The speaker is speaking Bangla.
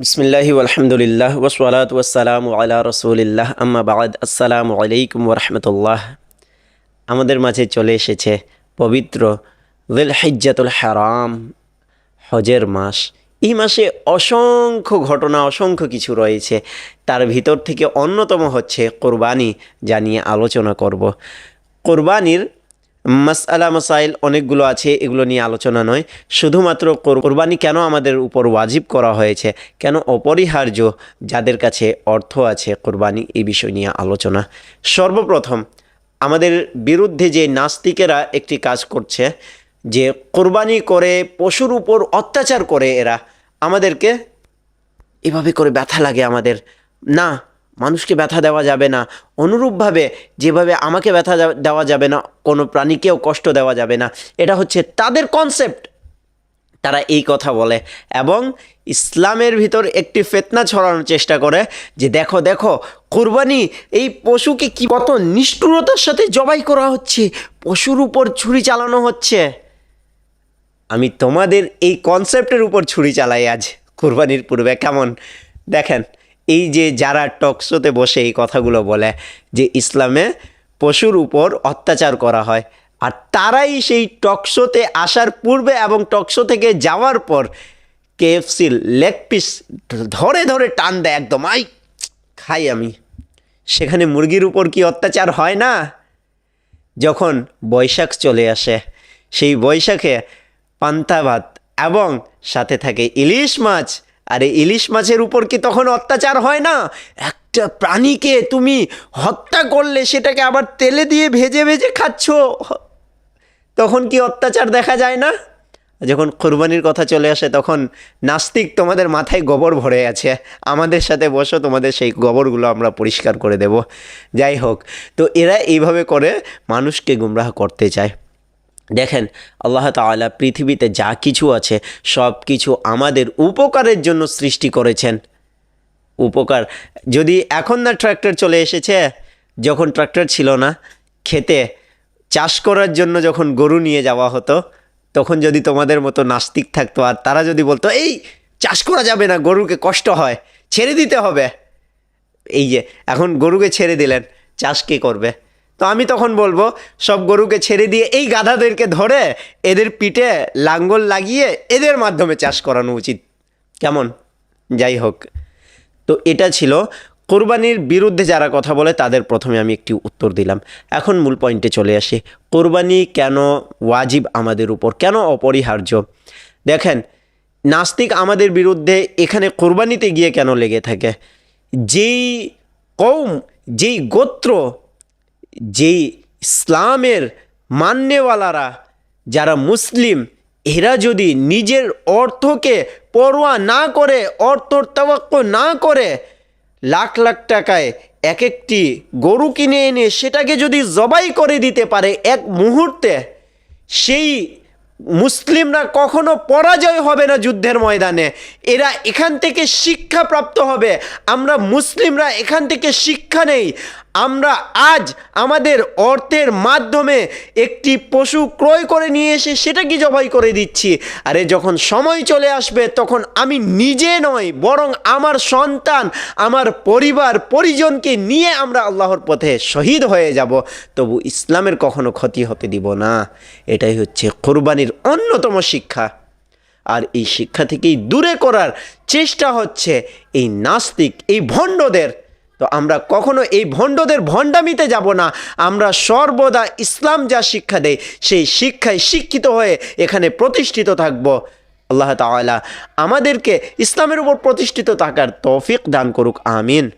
বিসমিল্লাহি আলহামদুলিল্লাহ ওসলাত ওয়াসালাম আলা রসুলিল্লাহ আম্মা বাদ আসসালামু আলাইকুম ওরহমতুল্লাহ আমাদের মাঝে চলে এসেছে পবিত্র হিজ্জাতুল হারাম হজের মাস এই মাসে অসংখ্য ঘটনা অসংখ্য কিছু রয়েছে তার ভিতর থেকে অন্যতম হচ্ছে কোরবানি যা নিয়ে আলোচনা করব কোরবানির মাসআলা মাসাইল অনেকগুলো আছে, এগুলো নিয়ে আলোচনা নয়। শুধুমাত্র কোরবানি কেন আমাদের উপর ওয়াজিব করা হয়েছে? কেন অপরিহার্য? যাদের কাছে অর্থ আছে, কোরবানি এই বিষয় নিয়ে আলোচনা। সর্বপ্রথম, আমাদের বিরুদ্ধে যে নাস্তিকেরা একটি কাজ করছে, যে কোরবানি করে, পশুর উপর অত্যাচার করে এরা, আমাদেরকে এভাবে করে ব্যথা লাগে আমাদের। না মানুষকে ব্যথা দেওয়া যাবে না। অনুরূপভাবে যেভাবে আমাকে ব্যথা দেওয়া যাবে না, কোনো প্রাণীকেও কষ্ট দেওয়া যাবে না। এটা হচ্ছে তাদের কনসেপ্ট তারা এই কথা বলে। এবং ইসলামের ভিতর একটি ফেতনা ছড়ানোর চেষ্টা করে যে, দেখো দেখো, কোরবানি এই পশুকে কি কত নিষ্ঠুরতার সাথে জবাই করা হচ্ছে? পশুর উপর ছুরি চালানো হচ্ছে। আমি তোমাদের এই কনসেপ্টের উপর ছুরি চালাই আজ। কোরবানির পূর্বে কেমন? দেখেন এই যে যারা টকশোতে বসে এই কথাগুলো বলে যে ইসলামে পশুর উপর অত্যাচার করা হয়, আর তারাই সেই টকশোতে আসার পূর্বে এবং টকশো থেকে যাওয়ার পর কেএফসি লেগ পিস ধরে ধরে টান দেয় একদম, আই, খাই আমি। সেখানে মুরগির উপর কি অত্যাচার হয় না? যখন বৈশাখ চলে আসে, সেই বৈশাখে পান্তা ভাত এবং সাথে থাকে ইলিশ মাছ আর ইলিশ মাছের উপর কি তখন অত্যাচার হয় না? একটা প্রাণীকে তুমি হত্যা করলে সেটাকে আবার তেলে দিয়ে ভেজে ভেজে খাচ্ছ। তখন কি অত্যাচার দেখা যায় না? যখন কোরবানির কথা চলে আসে, তখন নাস্তিক তোমাদের মাথায় গোবর ভরে আছে। আমাদের সাথে বসো, তোমাদের সেই গোবরগুলো আমরা পরিষ্কার করে দেব। যাই হোক, তো এরা এইভাবে করে মানুষকে গুমরাহ করতে চায়। দেখেন, আল্লাহ তাআলা পৃথিবীতে যা কিছু আছে, সব কিছু আমাদের উপকারের জন্য সৃষ্টি করেছেন। উপকার, যদি এখন না ট্র্যাক্টর চলে এসেছে, যখন ট্র্যাক্টর ছিল না, খেতে, চাষ করার জন্য যখন গরু নিয়ে যাওয়া হতো, তখন যদি তোমাদের মতো নাস্তিক থাকতো, আর তারা যদি বলতো, এই, চাষ করা যাবে না, গরুকে কষ্ট হয়, ছেড়ে দিতে হবে। এই যে, এখন গরুকে ছেড়ে দিলেন, চাষ কে করবে? তো আমি তখন বলব, সব গরুকে ছেড়ে দিয়ে এই গাধাদেরকে ধরে এদের পিঠে লাঙ্গল লাগিয়ে এদের মাধ্যমে চাষ করানো উচিত। কেমন? যাই হোক। তো এটা ছিল কোরবানির বিরুদ্ধে যারা কথা বলে তাদের প্রথমে আমি একটি উত্তর দিলাম। এখন মূল পয়েন্টে চলে আসি। কোরবানি কেন ওয়াজিব আমাদের উপর? কেন অপরিহার্য? দেখেন, নাস্তিক আমাদের বিরুদ্ধে এখানে কোরবানিতে গিয়ে কেন লেগে থাকে? যেই কৌম, যেই গোত্র যেই ইসলামের মান্যওয়ালারা, যারা মুসলিম, এরা যদি নিজের অর্থকে পরোয়া না করে, অর্থর তাওয়াক্ক না করে, লাখ লাখ টাকায় এক একটি গরু কিনে এনে সেটাকে যদি জবাই করে দিতে পারে এক মুহূর্তে, সেই মুসলিমরা কখনো পরাজয় হবে না যুদ্ধের ময়দানে। এরা এখান থেকে শিক্ষা প্রাপ্ত হবে। আমরা মুসলিমরা এখান থেকে শিক্ষা নেই। আমরা আজ আমাদের অর্থের মাধ্যমে একটি পশু ক্রয় করে নিয়ে এসে সেটাকে জবাই করে দিচ্ছি। আরে যখন সময় চলে আসবে, তখন আমি নিজে নয় বরং আমার সন্তান, আমার পরিবার, পরিজনকে নিয়ে আমরা আল্লাহর পথে শহীদ হয়ে যাব। তবু ইসলামের কখনো ক্ষতি হতে দিব না। এটাই হচ্ছে কোরবানির অন্যতম শিক্ষা। আর এই শিক্ষা থেকেই দূরে করার চেষ্টা হচ্ছে এই নাস্তিক, এই ভণ্ডদের। তো আমরা কখনো এই ভণ্ডদের ভণ্ডামিতে যাব না। আমরা সর্বদা ইসলাম যা শিক্ষা দেয়, সেই শিক্ষায় শিক্ষিত হয়ে এখানে প্রতিষ্ঠিত থাকব। আল্লাহ তালা আমাদেরকে ইসলামের উপর প্রতিষ্ঠিত থাকার তৌফিক দান করুক, আমিন।